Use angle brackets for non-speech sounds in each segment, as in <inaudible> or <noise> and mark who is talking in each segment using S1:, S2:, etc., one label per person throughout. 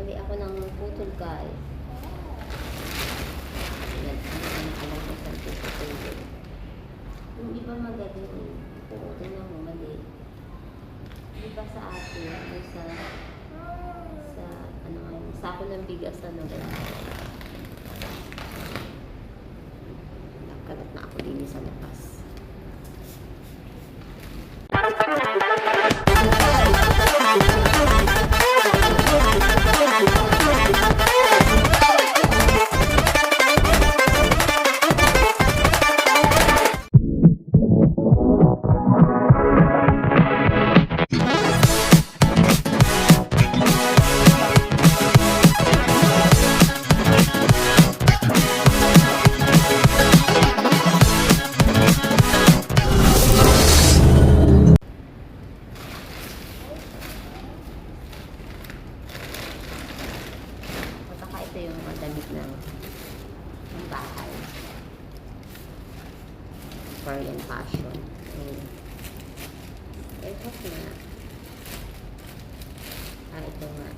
S1: Mali ako ng putol guys. Na putol. Yung iba magaling. Tingnan mo, mali. Di ba sa atin, yung sa, sa, ano nga sako ng bigas, ano ba? Nakalat na ako din sa labas. Damit ng, ng bahay. Korean fashion. Ayun. Eh, hope na. Ah, ito nga.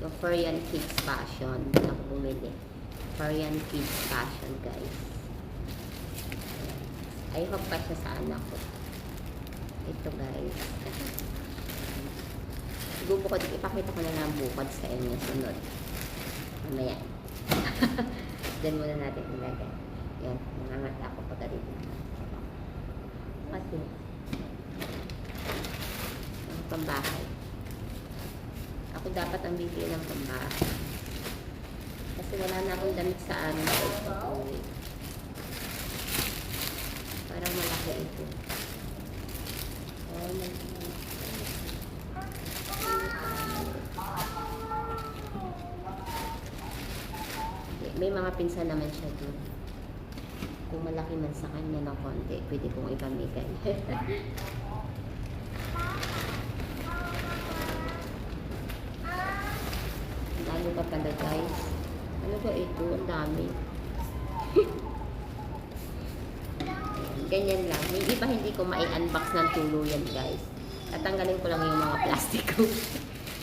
S1: Yung Korean kids fashion. Hindi ako bumili. Korean kids fashion, guys. Hope pa siya sa anak ko. Ito, guys. Bubukod, ipakita ko na lang bukod sa inyo sunod. Mamaya. <laughs> Diyan muna natin ilagay. Yan, nangangat ako pag dito. Kasi, ang pambahay. Ako dapat ang bibili ng pambahay. Kasi wala na akong damit sa amin sa pag-uwi. Parang malaki ito. Oh, nag- May mga pinsan naman siya doon. Kung malaki man sa kanya ng konti, pwede kong ipamigay. <laughs> Dami pa pala guys. Ano ba ito? Ang dami. <laughs> Ganyan lang. Yung iba hindi ko mai-unbox ng tuluyan guys. Tatanggalin ko lang yung mga plastic ko.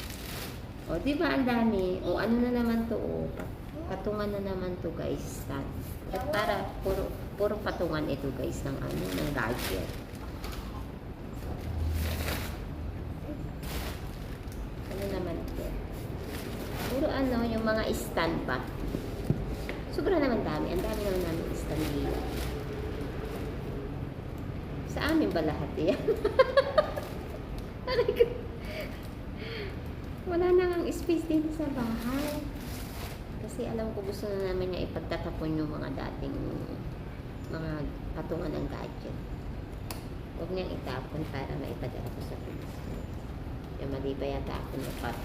S1: <laughs> o, di ba ang dami? O, ano na naman to? O, pa- patungan na naman to guys. Stand. At para puro, puro patungan ito guys ng ano, ng gadget. Ano naman to? Puro ano, yung mga stand pa. Sobra naman dami. Ang dami naman namin stand dito. Sa amin ba lahat yan? <laughs> Wala na ang space dito sa bahay. Kasi alam ko gusto na namin niya ipagtatapon yung mga dating mga patungan ng gadget. Huwag niyang itapon para maipadala ko sa pulis. Yung mali ba yata ako na pat.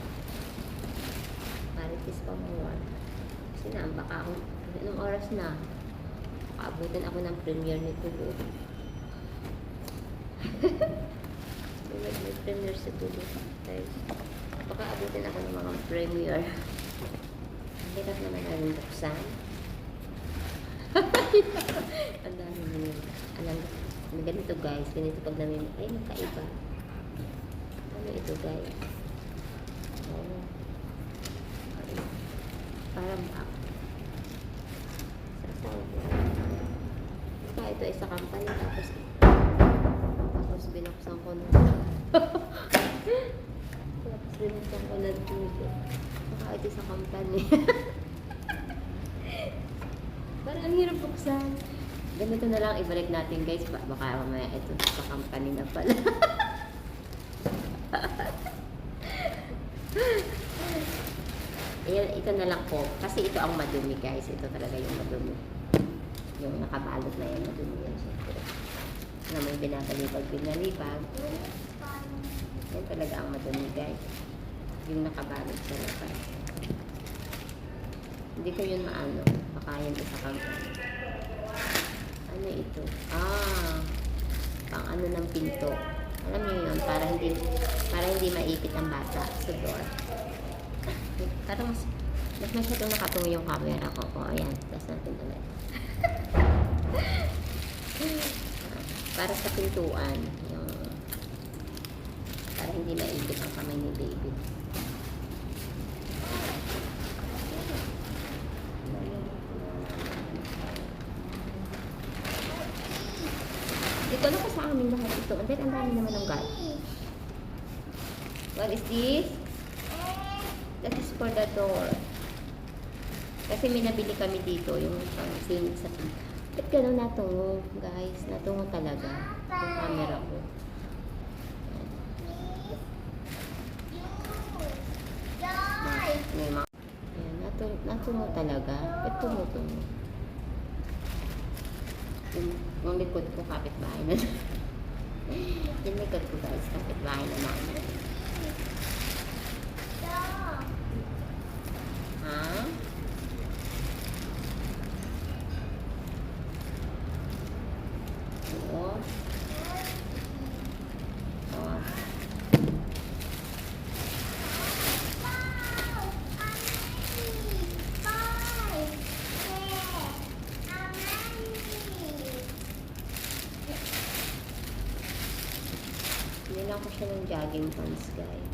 S1: Marites pa mo. Kasi naambak ako. Anong oras na? Paabutin ako ng premiere nito. Tulad <laughs> may premiere sa tulo. Guys, baka abutin ako ng mga premiere. <laughs> Hirap naman namin buksan. <laughs> Ang dami yun. Alam ko, ganito guys, ganito pag namin, ay nakaiba. Ano ito guys? Oh. Ay, Parang back. Sa tawag. Baka ito ay sa company, tapos tapos binuksan ko na. <laughs> tapos binuksan ko na dito. Baka ito sa company. <laughs> Parang ang hirap buksan. Ganito na lang ibalik natin guys. Ba- Baka mamaya ito sa company na pala. <laughs> Ayan, ito na lang po. Kasi ito ang madumi guys. Ito talaga yung madumi. Yung nakabalot na yan, madumi yan syempre. Na may binabalibag, binalibag. Yan talaga ang madumi guys. Yung nakabalot sa labas. Hindi ko yun maano. Baka yan isa kang ano ito? Ah, pang ano ng pinto. Alam niyo yun, para hindi para hindi maipit ang bata sa door. <laughs> Parang mas, mas masyadong nakatungo yung camera ko. O, ayan. Tapos natin ulit. <laughs> Ah, para sa pintuan hindi naigit ang kamay ni David. Dito na ko sa amin lahat ito. And then, ang dami naman ng God. What is this? That is for the door. Kasi may nabili kami dito yung pang sa Ba't gano'n natungo, guys? Natungo talaga yung camera ko. May mga... Ayan, natungo, natungo talaga. Ba't tumutungo? Yung, yung likod ko, kapitbahay na. <laughs> yung likod ko, guys, kapitbahay na namin. ng jogging pants, guys.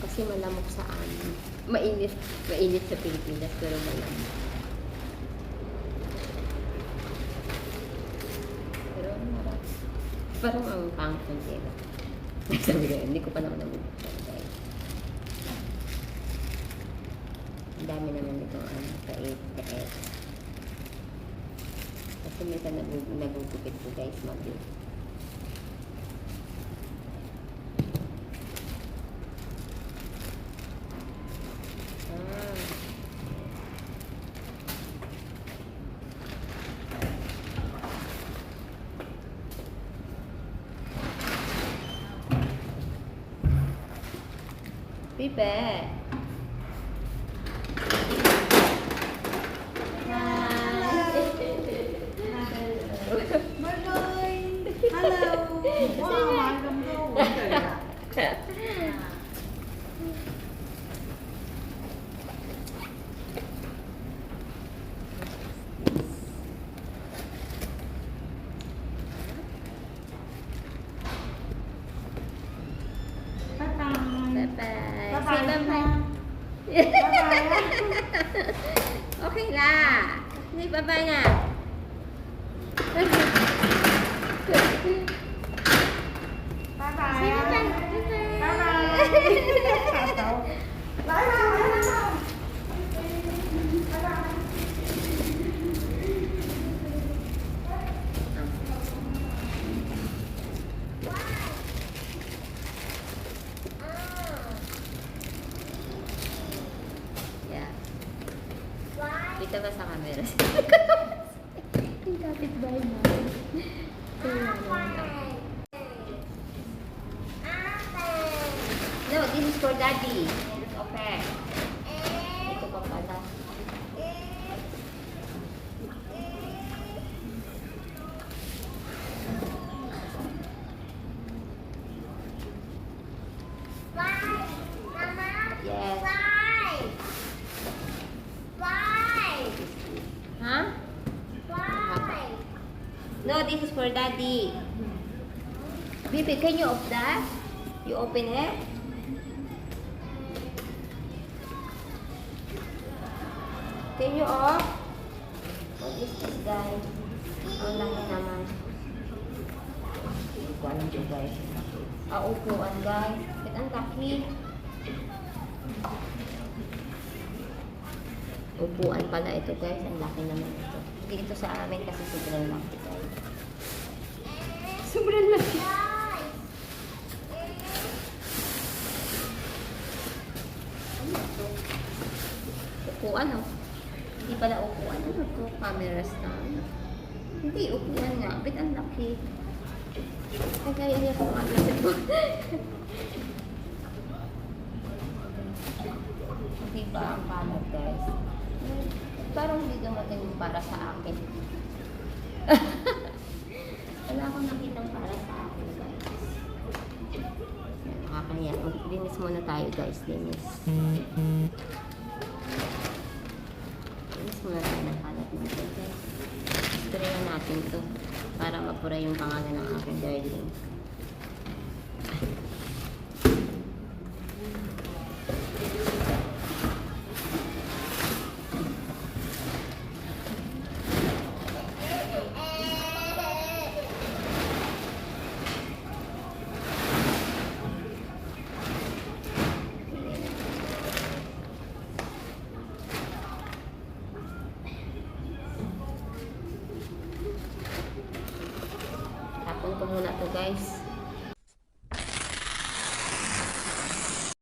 S1: Kasi malamok sa amin. Mainit. Mainit sa Pilipinas, pero malamok. Pero marap. Parang ang pangkong tira. <laughs> Sabi ko, hindi ko pa naman nabubuksan, guys. Ang dami naman itong um, ano, ka-8-8. Kasi minsan nagugupit ko, guys,
S2: mag-8. Be back. Mọi người,
S1: hello. ้า นี่ไปไปน่ะบายบา
S2: ย
S1: บายบายบายบาย Is for daddy. Okay. Ito pa pala. Yes. Huh? No, this is for daddy. Baby, can you off that? You open it? Can you off? What is this, guys? Ang laki naman. Hindi ko alam to, guys. Ah, upuan, guys. Ba't ang laki? Upuan pala ito, guys. Ang laki naman ito. Hindi ito sa amin kasi sobrang laki, guys. Sobrang laki. Ano? Upuan, oh. Hindi pala upuan. Ano to? Camera stand. Hindi, upuan nga. Ba't ang laki? Ay, kaya niya kung ano ito. Hindi ba ang kalat, guys? Parang hindi dumating para sa akin. <laughs> Wala akong nakitang para sa akin, guys. Nakakaya. Linis muna tayo, guys. Linis. Linis muna tayo natin to para mapura yung pangalan ng aking darling. Guys.